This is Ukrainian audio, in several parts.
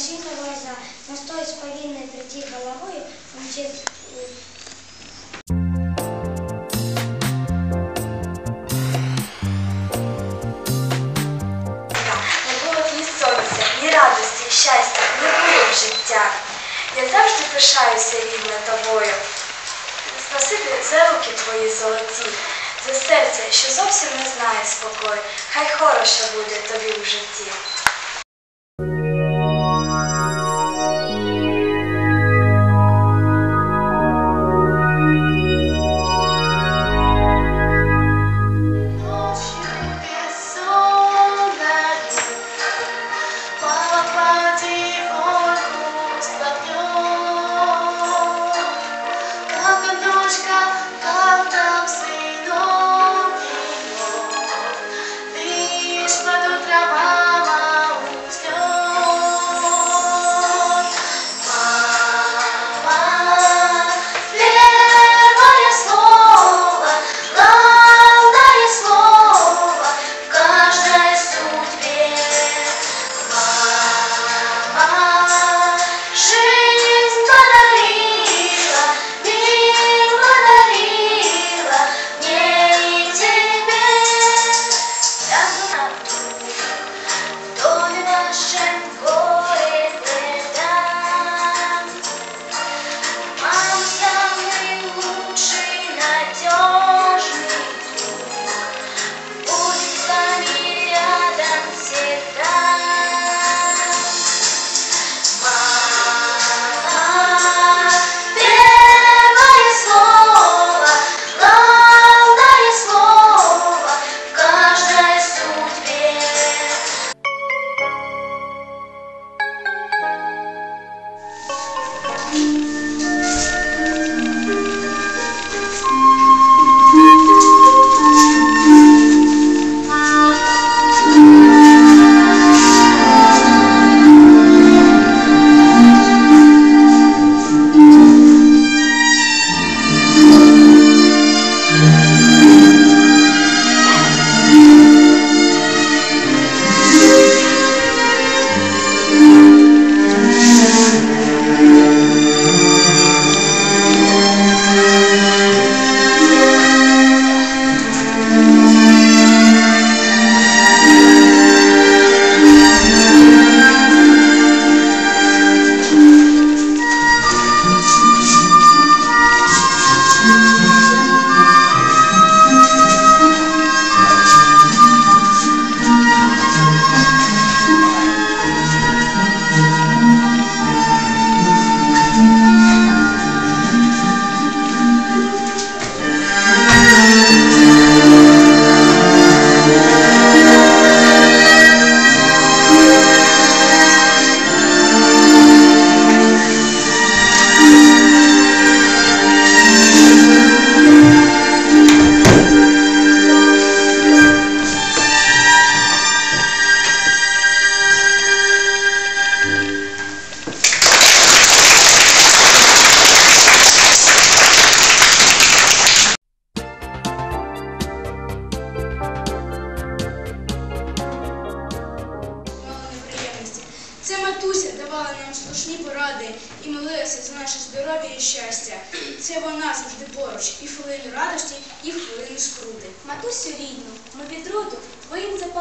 морщинка глаза, но стоит с повинной прийти головой, умчит Не було ні сонця, ні радості, і щастя, не було б життя. Я завжди пишаюся рідна тобою. Спасибі за руки твої золоті, за серце, що зовсім не знає спокою. Хай хороше буде тобі в житті.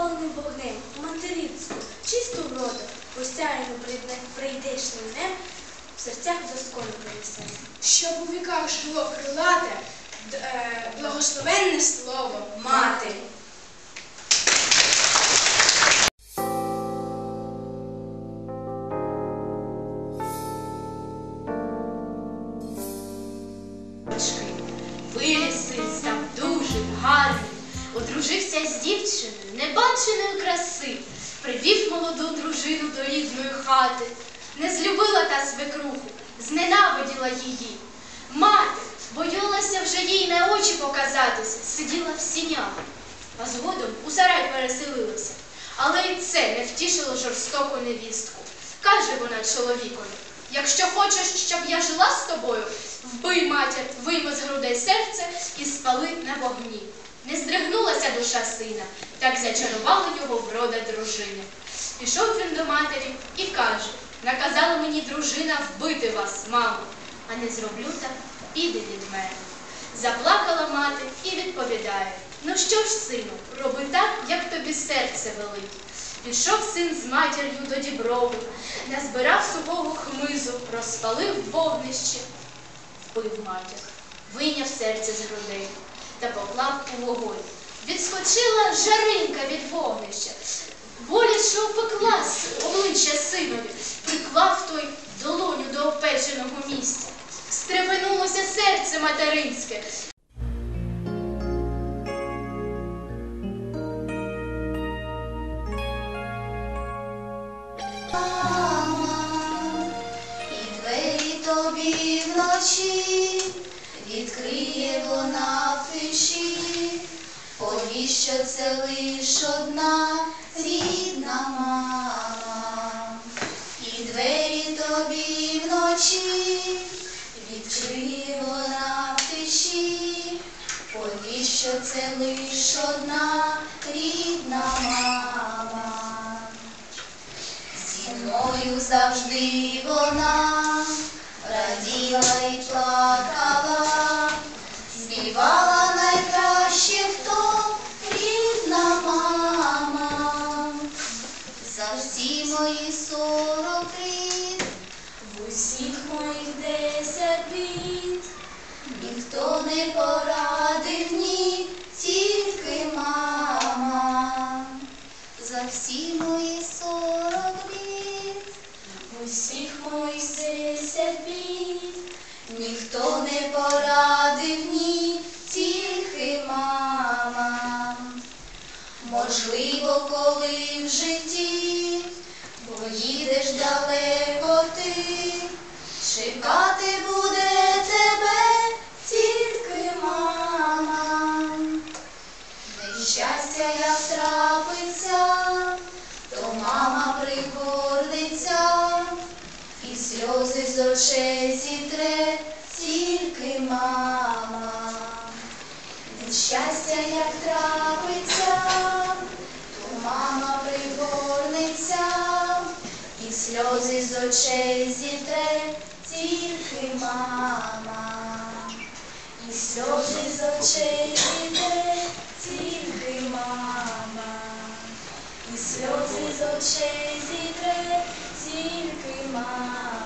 Запаленим вогнем, материнську, чисту вроду, посяємо прийдешнім днем, в серцях доскону принесемо. Щоб у віках жило крилате, е, благословенне слово мати. Хати, не злюбила та свекруху, зненавиділа її. Мати боялася вже їй на очі показатися, сиділа в сінях, а згодом у сарай переселилася. Але й це не втішило жорстоку невістку. Каже вона чоловікові, Якщо хочеш, щоб я жила з тобою, вбий матір, вийми з грудей серце і спали на вогні. Не здригнулася душа сина, так зачарувала його врода дружини. Пішов він до матері і каже: наказала мені дружина вбити вас, мамо, а не зроблю так, піде від мене. Заплакала мати і відповідає: Ну що ж, сину, роби так, як тобі серце велить. Пішов син з матір'ю до діброви, назбирав сухого хмизу, розпалив вогнище, вбив матір, вийняв серце з грудей та поклав у вогонь. Відскочила жаринка від вогнища, боляче опекла обличчя синові, приклав той долоню до опеченого місця. Стрепенулося серце материнське, тобі вночі відкриє вона в тиші, повіщо це лиш одна рідна мама. І двері тобі вночі відкриє вона в тиші, повіщо це лиш одна рідна мама. Зі мною завжди вона раділа і плакала, сльози з очей зітре тільки мама. Нещастя як трапиться, то мама пригорниться, і сльози з очей зітре тільки мама. І сльози з очей зітре тільки мама, і сльози з очей зітре тільки мама.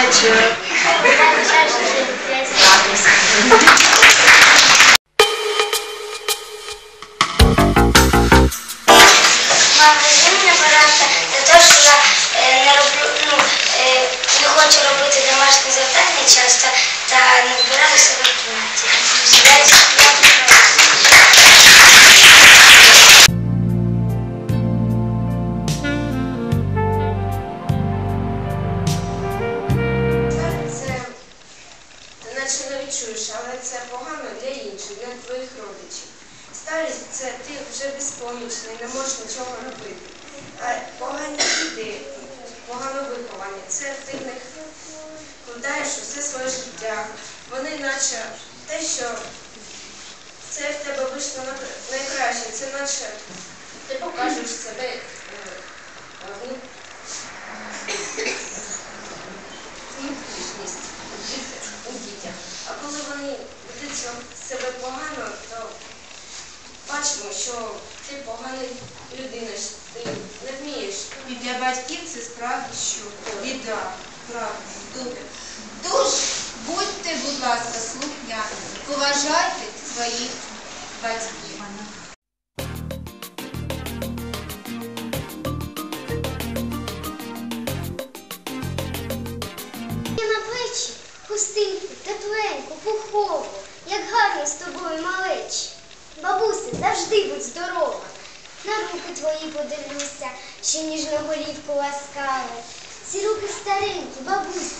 Amateur. хустинку, тепленьку, пухову, як гарно з тобою малечі. Бабусе, завжди будь здорова. На руки твої подивлюся, що ніжно голівку ласкали. Ці руки старенькі, бабусі,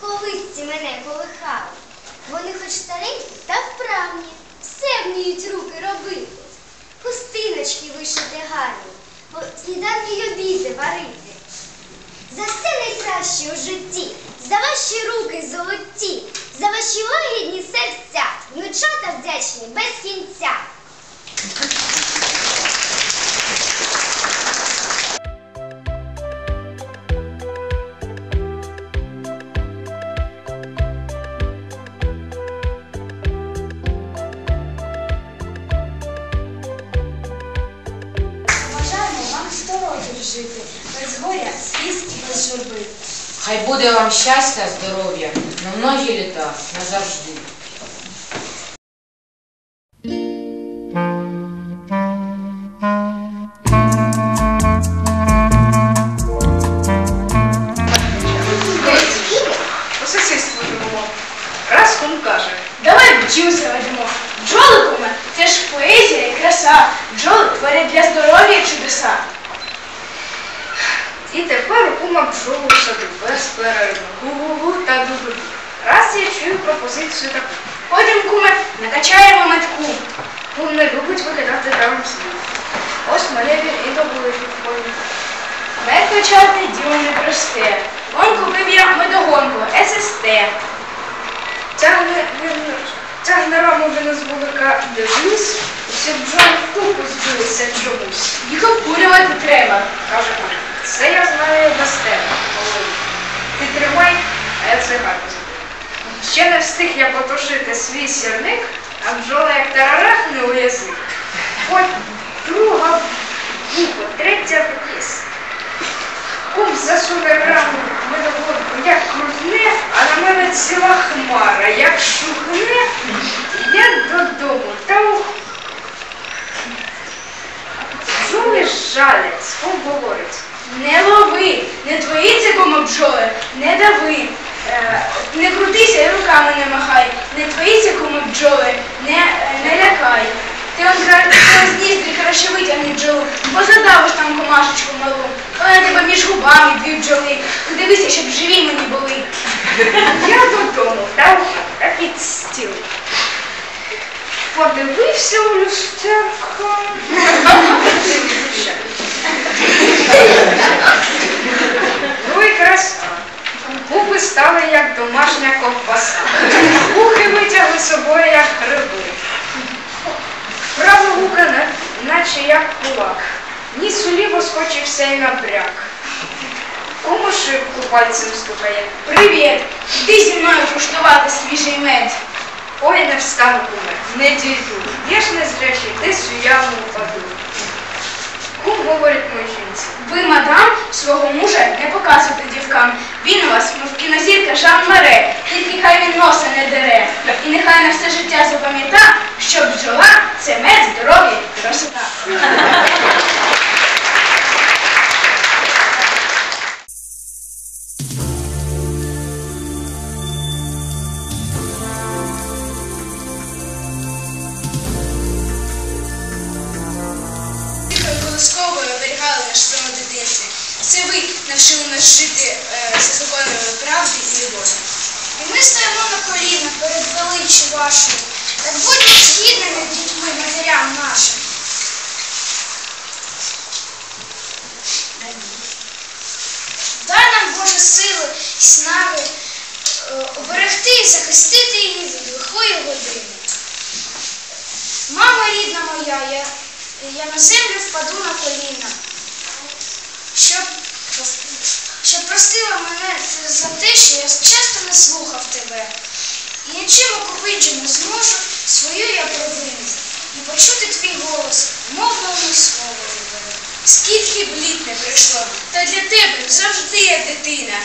колисці мене колихали. Вони хоч старенькі, та вправні, все вміють руки робити. Хустиночки вишити гарні, сніданки й обіди варити. За все найкраще у житті, за ваші руки золоті, за ваші лагідні серця, внучата вдячні без кінця. Буде вам щастя, здоров'я на многі літа, назавжди. Сусідству живемо. Раз кум каже. Давай бджіл заведемо. Бджоли, куме, це ж поезія і краса. Бджоли творять для здоров'я І тепер у кума бджолу в саду без перерви. Гу-гу-гу та ду Раз я чую пропозицію таку. Потім, куме, накачаємо метку. Кум не любить виглядати даром слів. Ось моє і добули підходить. Мед качати діло непросте. Он купив я медогонку, ССТ. Тягне, тягне раму він з вулика дивлюсь, всі бджоли в купу збилися чомусь. Їх обкурювати треба. Каже кум, це я знаю без Володя. Ти тримай, а я цигарку заберу. Ще не встиг я потушити свій сірник, а бджола як тарарахне у язик. От друга вухо, третя вниз. Кум засуне раму в медоводку, як крутне, а на мене ціла хмара, як шухне, я додому. Та ух. Бджоли жалять, кум говорить. Не лови, не твої це куме бджоли, не дави. Е, Не крутися і руками не махай, не твої це куме бджоли, не, е, не лякай. Ти он ти краще витягни бджолу, бо задавиш там комашечку малу. Вона тебе між губами дві бджоли. Ти дивися, щоб живі мені були. Я додому, та під стіл. Подивився у люстерко. Ну і краса. Губи стали як домашня ковбаса. Вухи витягли собою, як гриби. Правда гука, наче як кулак. Ніс уліво скочився і набряк. Кому шибку пальцем стукає. Привіт! Іди зі мною куштувати свіжий мед. Ой, не встану, куме, не дійду. Я ж не зрячий, десь у яму впаду. Кум говорить моїй. Ви, мадам, свого мужа не показуйте дівкам. Він у вас, мов кінозірка Жан Маре, тільки хай він носа не дере. І нехай на все життя запам'ята, що бджола це мед, здоров'я і красота. Оберегти і захистити її від лихої години. Мама рідна моя, я, я на землю впаду на коліна, щоб, щоб простила мене за те, що я часто не слухав тебе. І нічим окупити не зможу свою я провину. І почути твій голос, мовного слово виберу. Скільки б літ не пройшло, та для тебе завжди є дитина.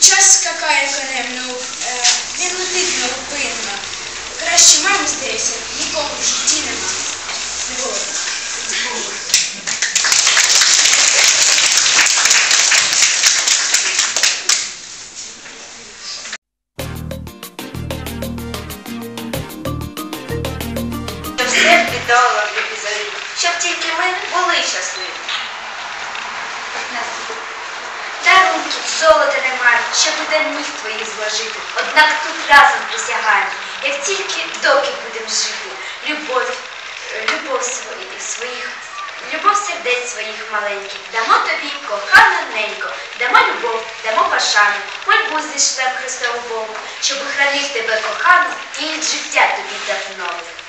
Час скакає конем, ну, е, він летить. Краще мами, здається, нікого в житті нема. Не було. Дамо пошану, шлем Христову Богу, щоб хранив тебе кохану і життя тобі дав нових.